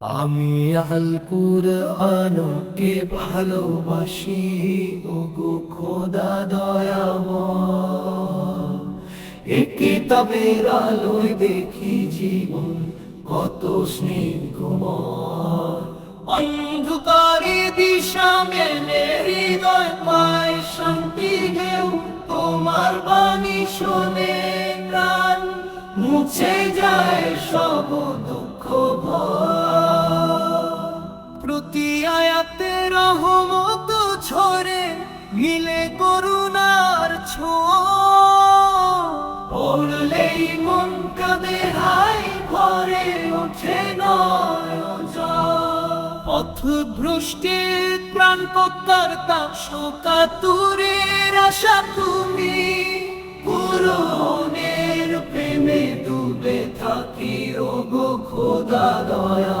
আমি আলপুর আলোকে ভালোবাসি, ওগো খোদা দয়াময়। একে তবের আলোয় দেখি জীবন কত স্নেহময় অন্ধকারে দিশা মেলে, হৃদয় পায়, শান্তি ঢেউ তোমার বাণী শোনে, প্রাণ মুছে যায় সব। আয়াতে রহমত ঝরে, মিলে করুণার ছোঁয়া। পড়লেই মন কাঁদে হাই ভরে পথ ভ্রষ্টের প্রাণ আশা তুমি। পুরনের প্রেমে ডুবে থাকি, ওগো খোদা দয়া।